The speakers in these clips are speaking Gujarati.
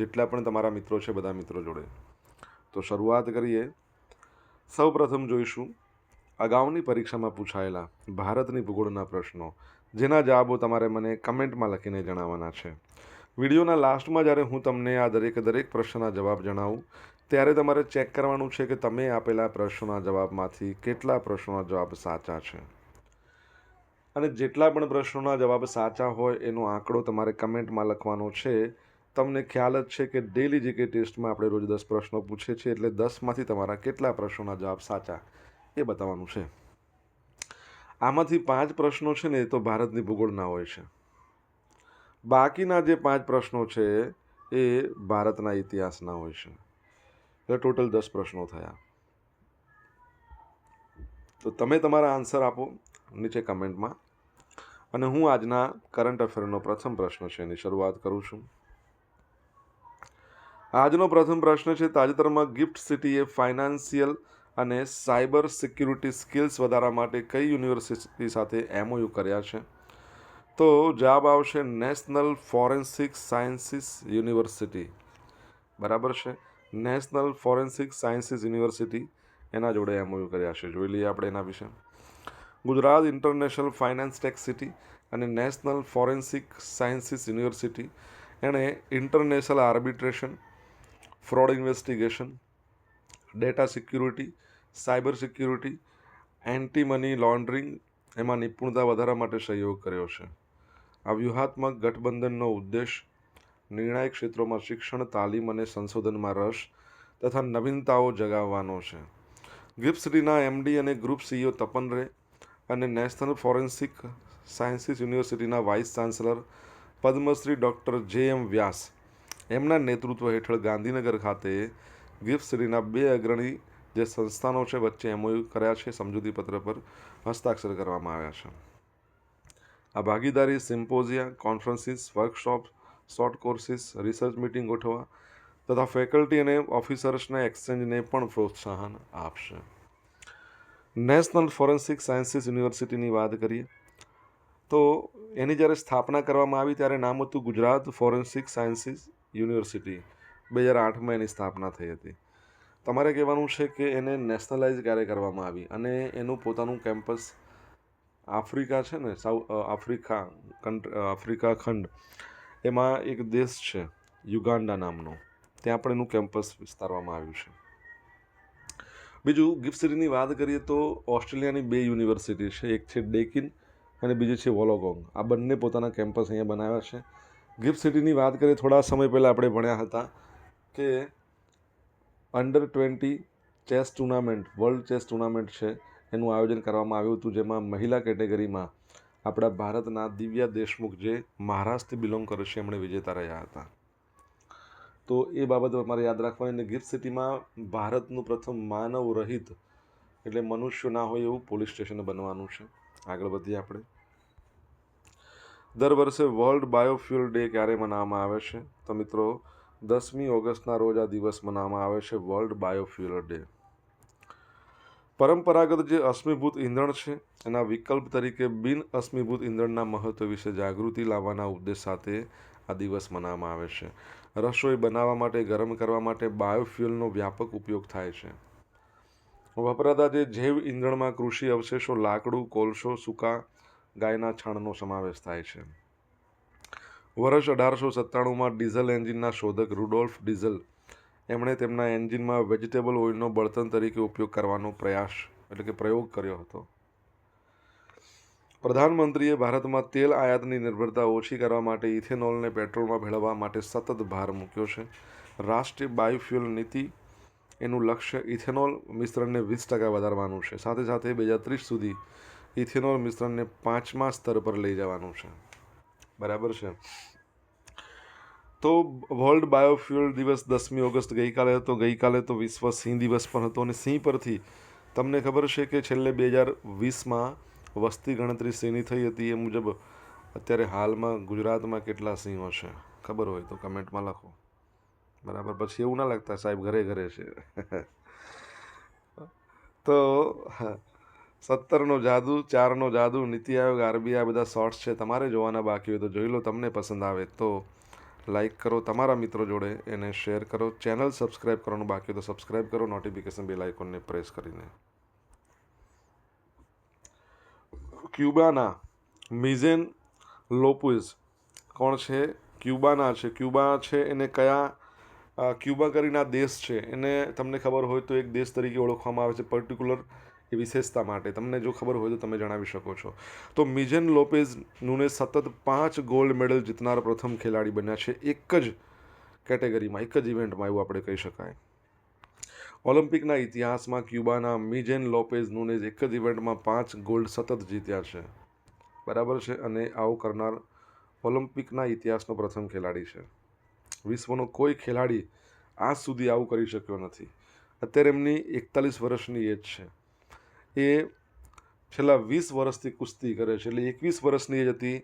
જેટલા પણ તમારા મિત્રો છે, બધા મિત્રો જોડે. તો શરૂઆત કરીએ. સૌ પ્રથમ જોઈશું અગાઉની પરીક્ષામાં પૂછાયેલા ભારતની ભૂગોળના પ્રશ્નો, જેના જવાબો તમારે મને કમેન્ટમાં લખીને જણાવવાના છે. વિડીયોના લાસ્ટમાં જ્યારે હું તમને આ દરેક દરેક પ્રશ્નના જવાબ જણાવું, ત્યારે તમારે ચેક કરવાનું છે કે તમે આપેલા પ્રશ્નોના જવાબમાંથી કેટલા પ્રશ્નોના જવાબ સાચા છે. અને જેટલા પણ પ્રશ્નોના જવાબ સાચા હોય, એનો આંકડો તમારે કમેન્ટમાં લખવાનો છે. તમને ખ્યાલ જ છે કે ડેલી જીકે ટેસ્ટમાં આપણે રોજ દસ પ્રશ્નો પૂછીએ છીએ એટલે દસમાંથી તમારા કેટલા પ્રશ્નોના જવાબ સાચા એ બતાવવાનું છે. આમાંથી પાંચ પ્રશ્નો છે ને એ તો ભારતની ભૂગોળના હોય છે. બાકીના જે પાંચ પ્રશ્નો છે એ ભારતના ઇતિહાસના હોય છે. એટલે ટોટલ દસ પ્રશ્નો થયા. તો તમે તમારા આન્સર આપો નીચે કમેન્ટમાં. અને હું આજના કરંટ અફેરનો પ્રથમ પ્રશ્ન છે એની શરૂઆત કરું છું. આજનો પ્રથમ પ્રશ્ન છે, તાજેતરમાં ગિફ્ટ સિટીએ ફાઇનાન્શિયલ અને સાયબર સિક્યુરિટી સ્કિલ્સ વધારવા માટે કઈ યુનિવર્સિટી સાથે એમઓયુ કર્યા છે? તો જવાબ આવશે, નેશનલ ફોરેન્સિક સાયન્સીસ યુનિવર્સિટી. બરાબર છે? નેશનલ ફોરેન્સિક સાયન્સીસ યુનિવર્સિટી એના જોડે એમઓયુ કર્યા છે. જોઈ લઈએ આપણે એના વિશે. Gujarat international finance tech city અને નેશનલ ફોરેન્સિક સાયન્સીસ યુનિવર્સિટી એણે international arbitration fraud investigation data security cyber security anti money laundering એમાં નિપુણતા વધારવા માટે સહયોગ કર્યો છે. આ વ્યૂહાત્મક ગઠબંધનનો ઉદ્દેશ નિર્ણાયક ક્ષેત્રોમાં શિક્ષણ, તાલીમ અને સંશોધનમાં રસ તથા નવીનતાઓ જગાવવાનો છે. ગિફ્ટ સિટીના એમડી અને ગ્રુપ સીઈઓ તપન રે અને નેશનલ ફોરેન્સિક સાયન્સીસ યુનિવર્સિટીના vice chancellor, Padma Shri doctor J M Vyas એમના નેતૃત્વ હેઠળ ગાંધીનગર ખાતે ગિફ્ટ સિટીના બે અગ્રણી જે સંસ્થાનો છે વચ્ચે એમઓયુ કર્યા છે, સમજૂતી પત્ર પર હસ્તાક્ષર કરવામાં આવ્યા છે. આ ભાગીદારી symposia, conferences, workshop, short courses, research meeting ગોઠવવા તથા ફેકલ્ટી અને ઓફિસર્સના એક્સચેન્જને પણ પ્રોત્સાહન આપશે. નેશનલ ફોરેન્સિક સાયન્સીસ યુનિવર્સિટીની વાત કરીએ તો એની જ્યારે સ્થાપના કરવામાં આવી ત્યારે નામ હતું ગુજરાત ફોરેન્સિક સાયન્સીસ યુનિવર્સિટી, બે હજાર આઠમાં એની સ્થાપના થઈ હતી. તમારે કહેવાનું છે કે એને નેશનલાઇઝ ક્યારે કરવામાં આવી? અને એનું પોતાનું કેમ્પસ આફ્રિકા છે ને સાઉથ આફ્રિકા આફ્રિકા ખંડ, એમાં એક દેશ છે, યુગાન્ડા નામનો. ત્યાં પણ એનું કેમ્પસ વિસ્તારવામાં આવ્યું છે. બીજું, ગિફ્ટ સિટીની વાત કરીએ તો ઓસ્ટ્રેલિયાની બે યુનિવર્સિટી છે, એક છે ડેકિન અને બીજી છે વોલોગોંગ. આ બંને પોતાના કેમ્પસ અહીંયા બનાવ્યા છે. ગિફ્ટ સિટીની વાત કરીએ, થોડા સમય પહેલાં આપણે ભણ્યા હતા કે under twenty chess tournament world chess tournament છે. એનું આયોજન કરવામાં આવ્યું હતું, જેમાં મહિલા કેટેગરીમાં આપણા ભારતના દિવ્યા દેશમુખ જે મહારાષ્ટ્રથી બિલોંગ કરે છે, એમણે વિજેતા રહ્યા હતા. તો એ બાબત અમારે યાદ રાખવાની અને ગિફ્ટ સિટીમાં ભારતનું પ્રથમ માનવ રહિત એટલે મનુષ્ય ના હોય એવું પોલીસ સ્ટેશન બનવાનું છે. આગળ વધીએ આપણે. દર વર્ષે વર્લ્ડ બાયોફ્યુલ ડે ક્યારે મનાવવામાં આવે છે? તો મિત્રો, દસમી ઓગસ્ટના રોજ આ દિવસ મનાવવામાં આવે છે વર્લ્ડ બાયોફ્યુલ ડે પરંપરાગત જે અશ્મિભૂત ઈંધણ છે, એના વિકલ્પ તરીકે બિન અશ્મિભૂત ઈંધણના મહત્વ વિશે જાગૃતિ લાવવાના ઉદ્દેશ સાથે આ દિવસ મનાવવામાં આવે છે. રસોઈ બનાવવા માટે, ગરમ કરવા માટે બાયોફ્યુલનો વ્યાપક ઉપયોગ થાય છે. વપરાતા જે જૈવ ઈંધણમાં કૃષિ અવશેષો, લાકડું, કોલસો, સૂકા ગાયના છાણનો સમાવેશ થાય છે. વર્ષ અઢારસો સત્તાણુંમાં ડીઝલ એન્જિનના શોધક રુડોલ્ફ ડીઝલ એમણે તેમના એન્જિનમાં વેજીટેબલ ઓઇલનો બળતણ તરીકે ઉપયોગ કરવાનો પ્રયાસ, એટલે કે પ્રયોગ કર્યો હતો. પ્રધાનમંત્રીએ ભારતમાં તેલ આયાતની નિર્ભરતા ઓછી કરવા માટે ઇથેનોલને પેટ્રોલમાં ભેળવવા માટે સતત ભાર મૂક્યો છે. રાષ્ટ્રીય બાયોફ્યુઅલ નીતિ એનું લક્ષ્ય ઇથેનોલ મિશ્રણને વીસ ટકા વધારવાનું છે. સાથે સાથે બે હજાર ત્રીસ સુધી ઇથેનોલ મિશ્રણને પાંચમા સ્તર પર લઈ જવાનું છે. બરાબર છે? તો વર્લ્ડ બાયોફ્યુઅલ દિવસ દસમી ઓગસ્ટ ગઈકાલે હતો. ગઈકાલે તો વિશ્વ સિંહ દિવસ પણ હતો અને સિંહ પરથી તમને ખબર છે કે છેલ્લે બે હજાર વીસમાં વસ્તી ગણતરી સિંહની થઈ હતી એ મુજબ અત્યારે હાલમાં ગુજરાતમાં કેટલા સિંહો છે? ખબર હોય તો કમેન્ટમાં લખો. બરાબર? પછી એવું ના લાગતા સાહેબ ઘરે ઘરે છે. તો સત્તરનો જાદુ, ચારનો જાદુ, નીતિ આયોગ, આરબીઆઈ બધા શોર્ટ્સ છે. તમારે જોવાના બાકી હોય તો જોઈ લો, તમને પસંદ આવે તો લાઈક કરો. તમારા મિત્રો જોડે એને શેર કરો. ચેનલ સબસ્ક્રાઈબ કરવાનું બાકી હોય તો સબસ્ક્રાઈબ કરો. નોટિફિકેશન બેલ આઇકોનને પ્રેસ કરીને. ક્યુબાના મિઝેન લોપુઝ કોણ છે? ક્યુબાના છે. ક્યુબા છે એને કયા ક્યુબા કરીને આ દેશ છે, એને તમને ખબર હોય તો એક દેશ તરીકે ઓળખવામાં આવે છે, પર્ટિક્યુલર એ વિશેષતા માટે. તમને જો ખબર હોય તો તમે જણાવી શકો છો. તો મિજેન લોપેઝ નુને સતત પાંચ ગોલ્ડ મેડલ જીતનાર પ્રથમ ખેલાડી બન્યા છે, એક જ કેટેગરીમાં, એક જ ઇવેન્ટમાં એવું આપણે કહી શકાય. ઓલિમ્પિકના ઇતિહાસમાં ક્યુબાના મિજેન લોપેઝ નુનેઝ એક જ ઇવેન્ટમાં પાંચ ગોલ્ડ સતત જીત્યા છે. બરાબર છે? અને આવું કરનાર ઓલિમ્પિકના ઇતિહાસનો પ્રથમ ખેલાડી છે. વિશ્વનો કોઈ ખેલાડી આજ સુધી આવું કરી શક્યો નથી. અત્યારે એમની એકતાલીસ વર્ષની એજ છે. એ છેલ્લા વીસ વર્ષથી કુસ્તી કરે છે. એટલે એકવીસ વર્ષની એજ હતી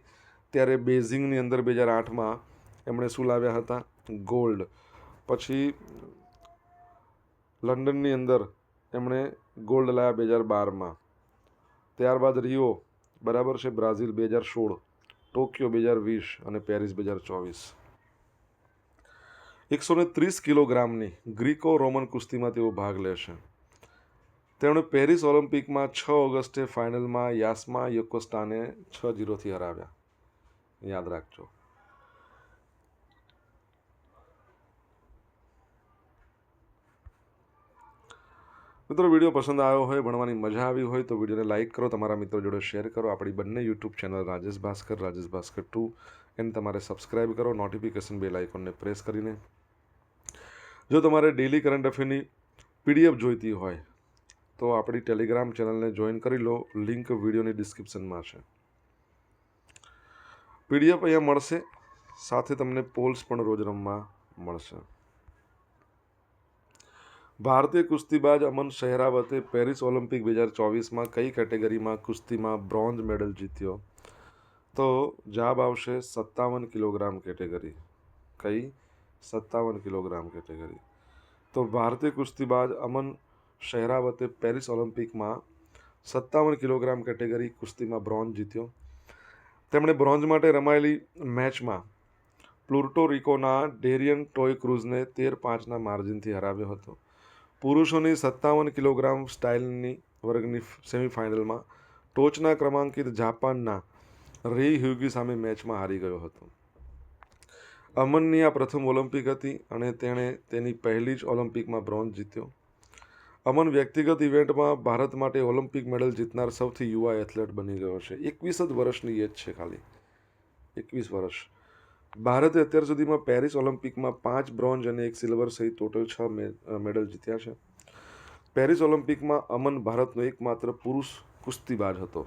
ત્યારે બેઝિંગની અંદર બે હજાર આઠમાં એમણે શું લાવ્યા હતા? ગોલ્ડ. પછી લંડનની અંદર એમણે ગોલ્ડ લાવ્યા બે હજાર બારમાં. ત્યારબાદ રિયો, બરાબર છે બ્રાઝિલ બે હજાર સોળ, ટોક્યો બે હજાર વીસ અને પેરિસ બે હજાર ચોવીસ. એકસો ને ત્રીસ કિલોગ્રામની ગ્રીકો રોમન કુસ્તીમાં તેઓ ભાગ લેશે તેમણે પેરિસ ઓલિમ્પિકમાં છ ઓગસ્ટે ફાઇનલમાં યાસ્મા યોકોસ્ટાને છ જીરોથી હરાવ્યા. યાદ રાખજો. મિત્રો, વીડિયો પસંદ આવ્યો હોય, ભણવાની મજા આવી હોય, તો વિડીયોને લાઇક કરો, તમારા મિત્રો જોડે શેર કરો. આપણી બંને YouTube channel Rajesh Bhaskar Rajesh Bhaskar two. એને તમારે સબસ્ક્રાઇબ કરો, નોટિફિકેશન બેલ આઇકોનને પ્રેસ કરીને જો તમારે ડેલી કરંટ અફેરની પીડીએફ જોઈતી હોય, તો આપણી ટેલિગ્રામ ચેનલને જોઈન કરી લો. લિંક વિડીયોની ડિસ્ક્રિપ્શનમાં છે. પીડીએફ અહીંયા મળશે. સાથે તમને પોલ્સ પણ રોજ રમવા મળશે. ભારતીય કુસ્તીબાજ અમન શહેરાવતે પેરિસ ઓલિમ્પિક બે હજાર ચોવીસમાં કઈ કેટેગરીમાં કુસ્તીમાં બ્રોન્ઝ મેડલ જીત્યો? તો જવાબ આવશે સત્તાવન કિલોગ્રામ કેટેગરી. કઈ? સત્તાવન કિલોગ્રામ કેટેગરી તો ભારતીય કુસ્તીબાજ અમન શહેરાવતે પેરિસ ઓલિમ્પિકમાં સત્તાવન કિલોગ્રામ કેટેગરી કુસ્તીમાં બ્રોન્ઝ જીત્યો. તેમણે બ્રોન્ઝ માટે રમાયેલી મેચમાં પ્લુર્ટો રિકોના ડેરિયન ટોય ક્રુઝને તેર પાંચના માર્જિનથી હરાવ્યો હતો. પુરુષોની સત્તાવન કિલોગ્રામ સ્ટાઇલની વર્ગની સેમિફાઇનલમાં ટોચના ક્રમાંકિત જાપાનના રે હ્યુગી સામે મેચમાં હારી ગયો હતો. અમનની આ પ્રથમ ઓલિમ્પિક હતી અને તેણે તેની પહેલી જ ઓલિમ્પિકમાં બ્રોન્ઝ જીત્યો. અમન વ્યક્તિગત ઇવેન્ટમાં ભારત માટે ઓલિમ્પિક મેડલ જીતનાર સૌથી યુવા એથ્લેટ બની ગયો છે. એકવીસ જ વર્ષની એજ છે ખાલી. એકવીસ વર્ષ. ભારતે અત્યાર સુધીમાં પેરિસ ઓલિમ્પિકમાં પાંચ બ્રોન્ઝ અને એક સિલ્વર સહિત ટોટલ છ મેડલ જીત્યા છે. પેરિસ ઓલિમ્પિકમાં અમન ભારતનો એકમાત્ર પુરુષ કુસ્તીબાજ હતો.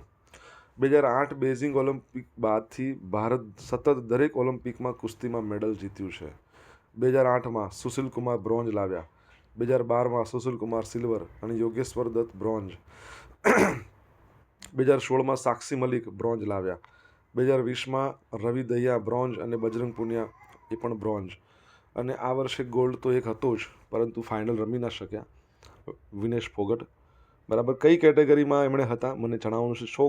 બે હજાર આઠ બેઝિંગ ઓલિમ્પિક બાદથી ભારત સતત દરેક ઓલિમ્પિકમાં કુસ્તીમાં મેડલ જીત્યું છે. બે હજાર આઠમાં સુશીલ કુમાર બ્રોન્ઝ લાવ્યા. બે હજાર બારમાં સુશીલ કુમાર સિલ્વર અને યોગેશ્વર દત્ત બ્રોન્ઝ બે હજાર સોળમાં સાક્ષી મલિક બ્રોન્ઝ લાવ્યા. બે હજાર વીસમાં રવિ દહિયા બ્રોન્ઝ અને બજરંગ પુનિયા એ પણ બ્રોન્ઝ અને આ વર્ષે ગોલ્ડ તો એક હતો જ, પરંતુ ફાઇનલ રમી ના શક્યા. વિનેશ ફોગટ બરાબર, કઈ કેટેગરીમાં એમણે હતા, મને જણાવવાનું છે. સો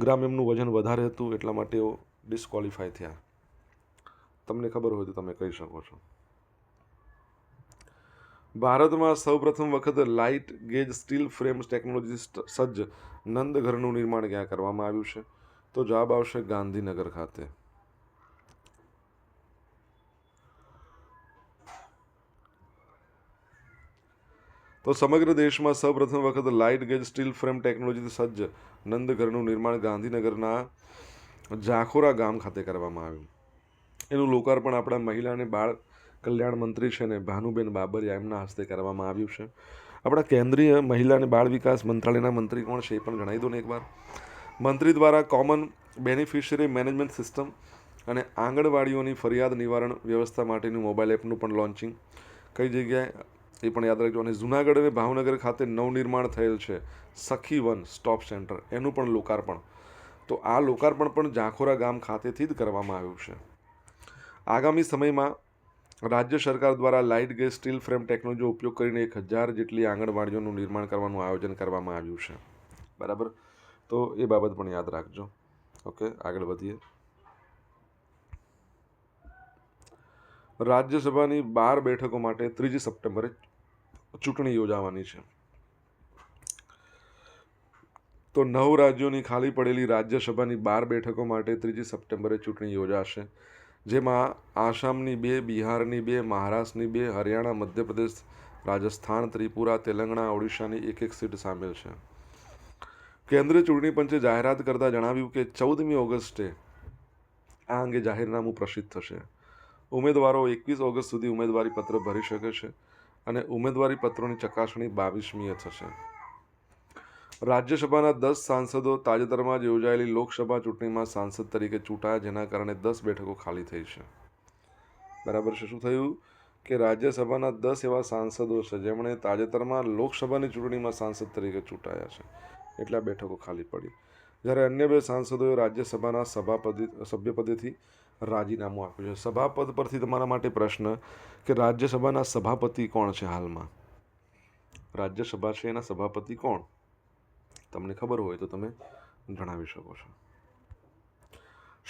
ગ્રામ એમનું વજન વધારે હતું એટલા માટે એઓ ડિસ્કોલિફાય થયા. તમને ખબર હોય તો તમે કહી શકો છો. ભારતમાં સૌપ્રથમ વખત light gauge steel frames technology સજ્જ નંદઘરનું નિર્માણ ક્યાં કરવામાં આવ્યું છે? તો જવાબ આવશે ગાંધીનગર ખાતે. તો સમગ્ર દેશમાં સૌપ્રથમ વખત લાઇટ ગેજ સ્ટીલ ફ્રેમ ટેકનોલોજીથી સજ્જ નંદઘરનું નિર્માણ ગાંધીનગરના ઝાખોરા ગામ ખાતે કરવામાં આવ્યું. એનું લોકાર્પણ આપણા મહિલા અને બાળ કલ્યાણ મંત્રી છે ને ભાનુબેન બાબરિયા એમના હસ્તે કરવામાં આવ્યું છે. આપણા કેન્દ્રીય મહિલા અને બાળ વિકાસ મંત્રાલયના મંત્રી કોણ છે એ પણ જણાવી દો ને એકવાર. મંત્રી દ્વારા કોમન બેનિફિશિયરી મેનેજમેન્ટ સિસ્ટમ અને આંગણવાડીઓની ફરિયાદ નિવારણ વ્યવસ્થા માટેનું મોબાઈલ એપનું પણ લોન્ચિંગ. કઈ જગ્યાએ એ પણ યાદ રાખજો. અને જુનાગઢ અને ભાવનગર ખાતે નવનિર્માણ થયેલ છે. સખી વન સ્ટોપ સેન્ટર. એનું પણ લોકાર્પણ. તો આ લોકાર્પણ પણ ઝાખોરા ગામ ખાતેથી જ કરવામાં આવ્યું છે. આગામી સમયમાં રાજ્ય સરકાર દ્વારા લાઇટ ગેસ સ્ટીલ ફ્રેમ ટેકનોલોજીનો ઉપયોગ કરીને એક હજાર જેટલી આંગણવાડીઓનું નિર્માણ કરવાનું આયોજન કરવામાં આવ્યું છે. બરાબર? તો એ બાબત પણ યાદ રાખજો. ઓકે, આગળ વધીએ. રાજ્યસભાની બાર બેઠકો માટે ત્રીજી સપ્ટેમ્બરે ચૂંટણી યોજાવાની છે. તો નવ રાજ્યોની ખાલી પડેલી રાજ્યસભાની બાર બેઠકો માટે ત્રીજી સપ્ટેમ્બરે ચૂંટણી યોજાશે. જેમાં આસામની બે, બિહારની બે, મહારાષ્ટ્રની બે, હરિયાણા, મધ્યપ્રદેશ, રાજસ્થાન, ત્રિપુરા, તેલંગણા, ઓડિશાની એક એક સીટ સામેલ છે. કેન્દ્રીય ચૂંટણી પંચે જાહેરાત કરતાં જણાવ્યું કે ચૌદમી ઓગસ્ટે આ અંગે જાહેરનામું પ્રસિદ્ધ થશે. ઉમેદવારો એકવીસ ઓગસ્ટ સુધી ઉમેદવારી પત્ર ભરી શકે છે. અને ઉમેદવારી પત્રોની ચકાસણી બાવીસમીએ થશે. રાજ્યસભાના દસ સાંસદો તાજેતરમાં જ યોજાયેલી લોકસભા ચૂંટણીમાં સાંસદ તરીકે ચૂંટાયા, જેના કારણે દસ બેઠકો ખાલી થઈ છે. બરાબર છે, શું થયું? કે રાજ્યસભાના દસ એવા સાંસદો છે, જેમણે તાજેતરમાં લોકસભાની ચૂંટણીમાં સાંસદ તરીકે ચૂંટાયા છે. એટલે બેઠકો ખાલી પડી. જ્યારે અન્ય બે સાંસદોએ રાજ્યસભાના સભાપતિ, સભ્યપદેથી રાજીનામું આપ્યું છે. સભાપદ પરથી તમારા માટે પ્રશ્ન કે રાજ્યસભાના સભાપતિ કોણ છે હાલમાં? રાજ્યસભા છે એના સભાપતિ કોણ? તમને ખબર હોય તો તમે જણાવી શકો છો.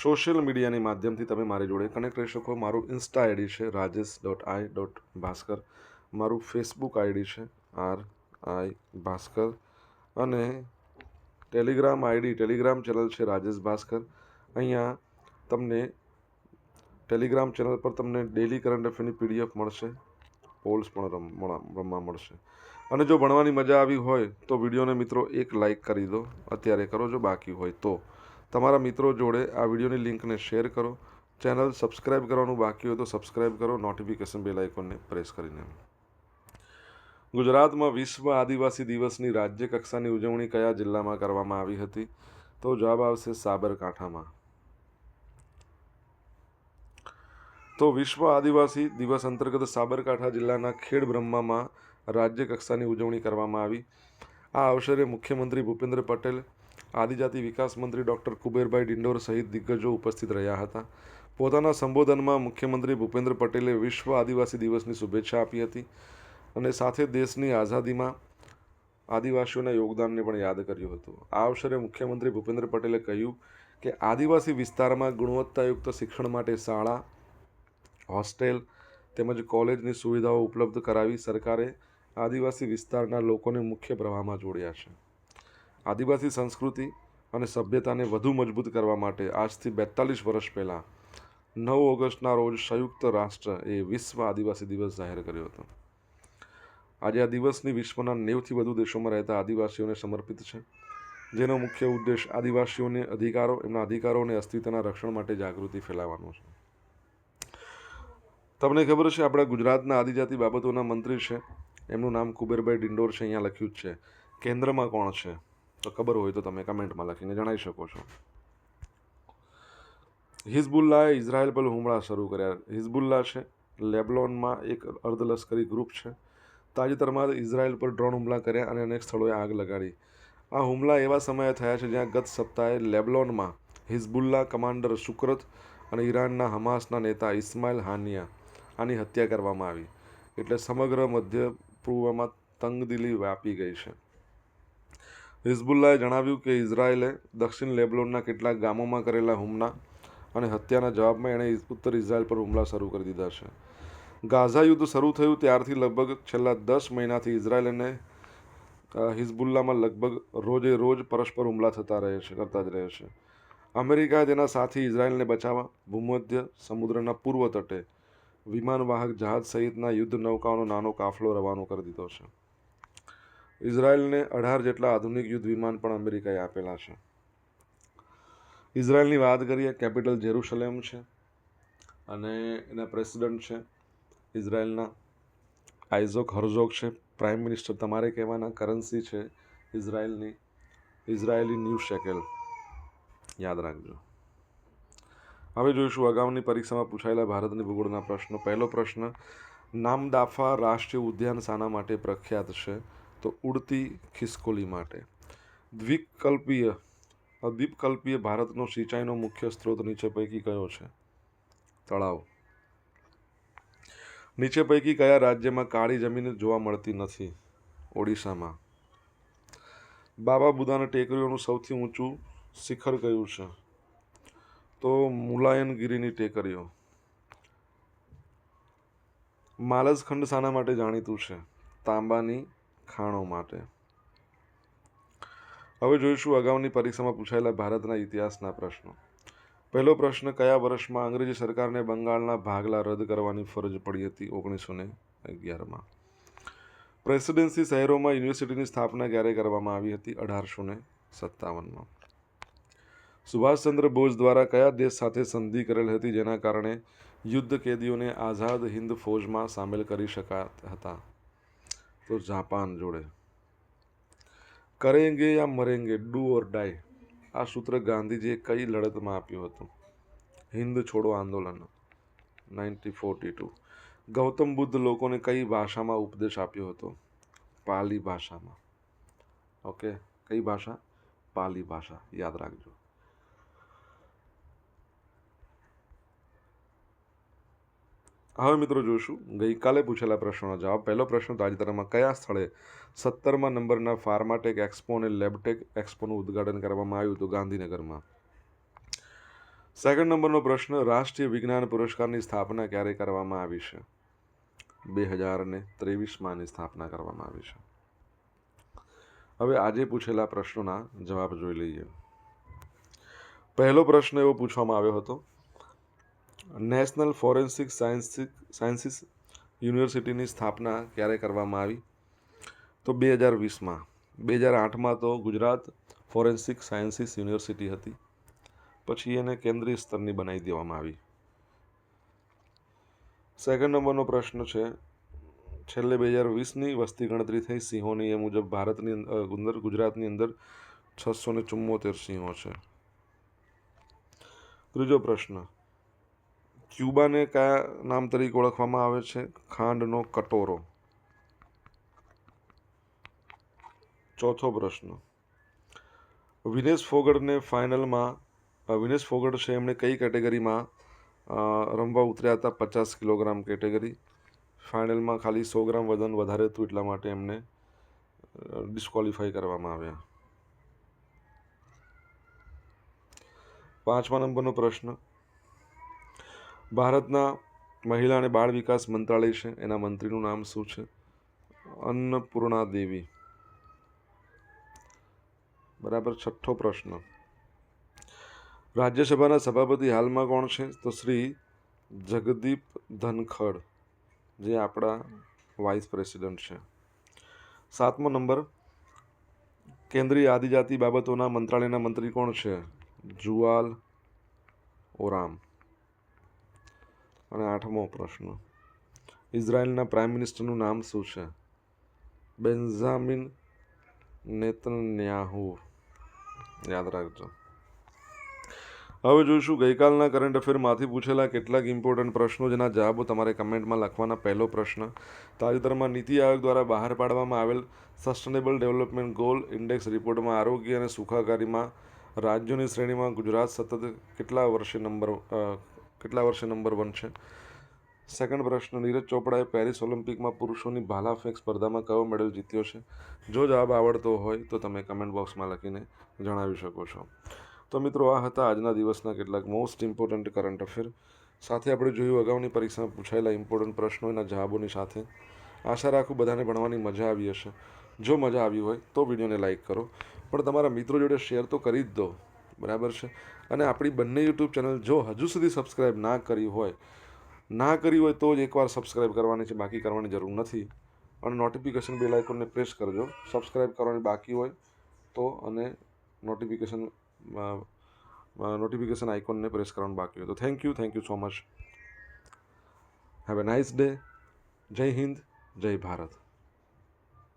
સોશિયલ મીડિયાની માધ્યમથી તમે મારી જોડે કનેક્ટ રહી શકો. મારું ઇન્સ્ટા આઈડી છે Rajesh dot I dot Bhaskar મારું ફેસબુક આઈડી છે આર આઈ ભાસ્કર. અને ટેલિગ્રામ આઈડી, ટેલિગ્રામ ચેનલ છે રાજેશ ભાસ્કર. અહીંયા તમને ટેલિગ્રામ ચેનલ પર તમને ડેલી કરંટ અફેરની પીડીએફ મળશે. પોલ્સ પણ રમ રમવા મળશે. અને જો ભણવાની મજા આવી હોય તો વિડીયોને મિત્રો એક લાઇક કરી દો. અત્યારે કરો જો બાકી હોય તો. તમારા મિત્રો જોડે આ વિડીયોની લિંકને શેર કરો. ચેનલ સબસ્ક્રાઇબ કરવાનું બાકી હોય તો સબસ્ક્રાઇબ કરો. નોટિફિકેશન બેલ આઇકોનને પ્રેસ કરીને. ગુજરાતમાં વિશ્વ આદિવાસી દિવસની રાજ્ય કક્ષાની ઉજવણી કયા જિલ્લામાં કરવામાં આવી હતી? તો જવાબ આવશે સાબરકાંઠામાં. તો વિશ્વ આદિવાસી દિવસ અંતર્ગત સાબરકાંઠા જિલ્લાના ખેડ બ્રહ્મામાં રાજ્ય કક્ષાની ઉજવણી કરવામાં આવી. આ અવસરે મુખ્યમંત્રી ભૂપેન્દ્ર પટેલ, આદિજાતિ વિકાસ મંત્રી ડૉક્ટર કુબેરભાઈ ડિંડોર સહિત દિગ્ગજો ઉપસ્થિત રહ્યા હતા. પોતાના સંબોધનમાં મુખ્યમંત્રી ભૂપેન્દ્ર પટેલે વિશ્વ આદિવાસી દિવસની શુભેચ્છા આપી હતી અને સાથે દેશની આઝાદીમાં આદિવાસીઓના યોગદાનને પણ યાદ કર્યું હતું. આ અવસરે મુખ્યમંત્રી ભૂપેન્દ્ર પટેલે કહ્યું કે, આદિવાસી વિસ્તારમાં ગુણવત્તાયુક્ત શિક્ષણ માટે શાળા હોસ્ટેલ તેમજ કોલેજની સુવિધાઓ ઉપલબ્ધ કરાવી સરકારે આદિવાસી વિસ્તારના લોકોને મુખ્ય પ્રવાહમાં જોડ્યા છે. આદિવાસી સંસ્કૃતિ અને સભ્યતાને વધુ મજબૂત કરવા માટે આજથી બેતાલીસ વર્ષ પહેલાં નવ ઓગસ્ટના રોજ સંયુક્ત રાષ્ટ્ર એ વિશ્વ આદિવાસી દિવસ જાહેર કર્યો હતો. આજે આ દિવસની વિશ્વના નેવથી વધુ દેશોમાં રહેતા આદિવાસીઓને સમર્પિત છે. જેનો મુખ્ય ઉદ્દેશ આદિવાસીઓને અધિકારો, એમના અધિકારો અને અસ્તિત્વના રક્ષણ માટે જાગૃતિ ફેલાવવાનો છે. તમને ખબર છે, આપણા ગુજરાતના આદિજાતિ બાબતોના મંત્રી છે. એમનું નામ કુબેરભાઈ ડિંડોર છે, અહીંયા લખ્યું જ છે. કેન્દ્રમાં કોણ છે? તો ખબર હોય તો તમે કમેન્ટમાં લખીને જણાવી શકો છો. હિઝબુલ્લાએ ઇઝરાયલ પર હુમલા શરૂ કર્યા. હિઝબુલ્લા છે, લેબલોનમાં એક અર્ધલશ્કરી ગ્રુપ છે. તાજેતરમાં ઇઝરાયલ પર ડ્રોન હુમલા કર્યા અને અનેક સ્થળોએ આગ લગાડી. આ હુમલા એવા સમયે થયા છે, જ્યાં ગત સપ્તાહે લેબલોનમાં હિઝબુલ્લા કમાન્ડર સુકરત અને ઈરાનના હમાસના નેતા ઇસ્માઇલ હાનિયા આની હત્યા કરવામાં આવી. એટલે સમગ્ર મધ્ય પૂર્વમાં તંગદિલી વ્યાપી ગઈ છે. હિઝબુલ્લાએ જણાવ્યું કે ઇઝરાયેલે દક્ષિણ લેબલોનના કેટલાક ગામોમાં કરેલા હુમલા અને હત્યાના જવાબમાં એણે ઉત્તર ઇઝરાયલ પર હુમલા શરૂ કરી દીધા છે. ગાઝા યુદ્ધ શરૂ થયું ત્યારથી લગભગ છેલ્લા દસ મહિનાથી ઇઝરાયલ અને હિઝબુલ્લામાં લગભગ રોજે રોજ પરસ્પર હુમલા થતા રહે છે, કરતા જ રહે છે. અમેરિકાએ તેના સાથી ઇઝરાયલને બચાવવા, ભૂમધ્ય સમુદ્રના પૂર્વ તટે વિમાનવાહક જહાજ સહિતના યુદ્ધ નૌકાઓનો નાનો કાફલો રવાનો કરી દીધો છે. ઇઝરાયલને અઢાર જેટલા આધુનિક યુદ્ધ વિમાન પણ અમેરિકાએ આપેલા છે. ઇઝરાયલની વાત કરીએ, કેપિટલ જેરુસલેમ છે અને એના પ્રેસિડન્ટ છે ઇઝરાયલના આઇઝોક હરઝોક છે. પ્રાઇમ મિનિસ્ટર તમારે કહેવાના કરન્સી છે ઇઝરાયલની, ઇઝરાયેલી ન્યૂ શેકેલ. યાદ રાખજો. હવે જોઈશું અગાઉની પરીક્ષામાં પૂછાયેલા ભારતની ભૂગોળના પ્રશ્નો. પહેલો પ્રશ્ન, નામદાફા રાષ્ટ્રીય ઉદ્યાન શાના માટે પ્રખ્યાત છે? તો ઉડતી ખિસકોલી માટે. દ્વિકલ્પીય દ્વીપકલ્પીય ભારતનો સિંચાઈનો મુખ્ય સ્ત્રોત નીચે પૈકી કયો છે? તળાવ. નીચે પૈકી કયા રાજ્યમાં કાળી જમીન જોવા મળતી નથી? ઓડિશામાં. બાબા બુદાના ટેકરીઓનું સૌથી ઊંચું શિખર કયું છે? તો મુલાયનગીરીની ટેકરીઓ. માલસખંડ શાના માટે જાણીતું છે. તાંબાની ખાણો માટે. હવે જોઈશું અગાઉની પરીક્ષામાં પૂછાયેલા ભારતના ઇતિહાસના પ્રશ્નો. પહેલો પ્રશ્ન, કયા વર્ષમાં અંગ્રેજી સરકારને બંગાળના ભાગલા રદ કરવાની ફરજ પડી હતી ઓગણીસો ને અગિયારમાં? પ્રેસિડેન્સી શહેરોમાં યુનિવર્સિટીની સ્થાપના ક્યારે કરવામાં આવી હતી? અઢારસો ને સત્તાવનમાં. સુભાષચંદ્ર બોઝ દ્વારા કયા દેશ સાથે સંધિ કરેલ હતી જેના કારણે યુદ્ધ કેદીઓને આઝાદ હિન્દ ફૌજમાં સામેલ કરી શકાતા હતા? તો જાપાન જોડે. કરેંગે યા મરેંગે, ડુ ઓર ડાય આ સૂત્ર ગાંધીજીએ કઈ લડતમાં આપ્યું હતું? હિન્દ છોડો આંદોલન ninety forty two. Gautam Buddha લોકોને કઈ ભાષામાં ઉપદેશ આપ્યો હતો? પાલી ભાષામાં. ઓકે, કઈ ભાષા? પાલી ભાષા. યાદ રાખજો. હવે મિત્રો જોઈશું. ગઈકાલે પૂછેલા પ્રશ્નોનો જવાબ. પહેલો પ્રશ્ન તાજેતરમાં કયા સ્થળે સત્તરમાં નંબરના ફાર્માટેક એક્સપો અને લેબટેક એક્સપોનું ઉદ્ઘાટન કરવામાં આવ્યું હતું ગાંધીનગરમાં? સેકન્ડ નંબરનો પ્રશ્ન, રાષ્ટ્રીય વિજ્ઞાન પુરસ્કારની સ્થાપના ક્યારે કરવામાં આવી છે? બે હજાર ને ત્રેવીસમાંની સ્થાપના કરવામાં આવી છે. હવે આજે પૂછેલા પ્રશ્નોના જવાબ જોઈ લઈએ. પહેલો પ્રશ્ન એવો પૂછવામાં આવ્યો હતો નેશનલ ફોરેન્સિક સાયન્સિક સાયન્સીસ યુનિવર્સિટીની સ્થાપના ક્યારે કરવામાં આવી? તો બે હજાર વીસમાં. બે હજાર આઠમાં તો ગુજરાત ફોરેન્સિક સાયન્સીસ યુનિવર્સિટી હતી. પછી એને કેન્દ્રીય સ્તરની બનાવી દેવામાં આવી. સેકન્ડ નંબરનો પ્રશ્ન છે, છેલ્લે બે હજાર વીસની વસ્તી ગણતરી થઈ સિંહોની એ મુજબ ભારતની અંદર ગુજરાતની અંદર છસો ને ચુમ્મોતેર સિંહો છે. ત્રીજો પ્રશ્ન ક્યુબાને કયા નામ તરીકે ઓળખવામાં આવે છે? ખાંડનો કટોરો. ચોથો પ્રશ્ન. વિનેશ ફોગડને ફાઇનલમાં વિનેશ ફોગડ છે એમણે કઈ કેટેગરીમાં રમવા ઉતર્યા હતા? પચાસ કિલોગ્રામ કેટેગરી. ફાઇનલમાં ખાલી સો ગ્રામ વજન વધારે હતું એટલા માટે એમને ડિસ્કોલિફાઈ કરવામાં આવ્યા. પાંચમા નંબરનો પ્રશ્ન. ભારતના મહિલા અને બાળ વિકાસ મંત્રાલય છે. એના મંત્રીનું નામ શું છે? અન્નપૂર્ણા દેવી. બરાબર, છઠ્ઠો પ્રશ્ન. રાજ્યસભાના સભાપતિ હાલમાં કોણ છે? તો શ્રી જગદીપ ધનખડ, જે આપણા વાઇસ પ્રેસિડન્ટ છે. સાતમો નંબર. કેન્દ્રીય આદિજાતિ બાબતોના મંત્રાલયના મંત્રી કોણ છે? જુવાલ ઓરામ. અને આઠમો પ્રશ્ન. ઇઝરાયલના પ્રાઇમ મિનિસ્ટરનું નામ શું છે? Benjamin Netanyahu. યાદ રાખજો. હવે જોઈશું, ગઈકાલના કરંટ અફેરમાંથી પૂછેલા કેટલાક ઇમ્પોર્ટન્ટ પ્રશ્નો, જેના જવાબો તમારે કમેન્ટમાં લખવાના પહેલો પ્રશ્ન. તાજેતરમાં નીતિ આયોગ દ્વારા બહાર પાડવામાં આવેલ સસ્ટેનેબલ ડેવલપમેન્ટ ગોલ ઇન્ડેક્સ રિપોર્ટમાં આરોગ્ય અને સુખાકારીમાં રાજ્યોની શ્રેણીમાં ગુજરાત સતત કેટલા વર્ષે નંબર કેટલા વર્ષે નંબર વન છે? સેકન્ડ પ્રશ્ન, નીરજ ચોપડાએ પેરિસ ઓલિમ્પિકમાં પુરુષોની ભાલા ફેંક સ્પર્ધામાં કયો મેડલ જીત્યો છે? જો જવાબ આવડતો હોય તો તમે કમેન્ટ બોક્સમાં લખીને જણાવી શકો છો. તો મિત્રો, આ હતા આજના દિવસના કેટલાક મોસ્ટ ઇમ્પોર્ટન્ટ કરંટ અફેર સાથે આપણે જોયું અગાઉની પરીક્ષામાં પૂછાયેલા ઇમ્પોર્ટન્ટ પ્રશ્નો, એના જવાબોની સાથે. આશા રાખું બધાને ભણવાની મજા આવી હશે. જો મજા આવી હોય તો વિડીયોને લાઇક કરો. પણ તમારા મિત્રો જોડે શેર તો કરી જ દો. બરાબર છે? અને આપણી બંને યુટ્યુબ ચેનલ જો હજુ સુધી સબસ્ક્રાઈબ ના કરી હોય, ના કરી હોય તો જ એકવાર સબસ્ક્રાઈબ કરવાની છે, બાકી કરવાની જરૂર નથી. અને નોટિફિકેશન બેલ આઇકોનને પ્રેસ કરજો. સબસ્ક્રાઈબ કરવાની બાકી હોય તો અને નોટિફિકેશન નોટિફિકેશન આઇકોનને પ્રેસ કરવાનું બાકી હોય તો. Thank you thank you so much have a nice day જય હિન્દ જય ભારત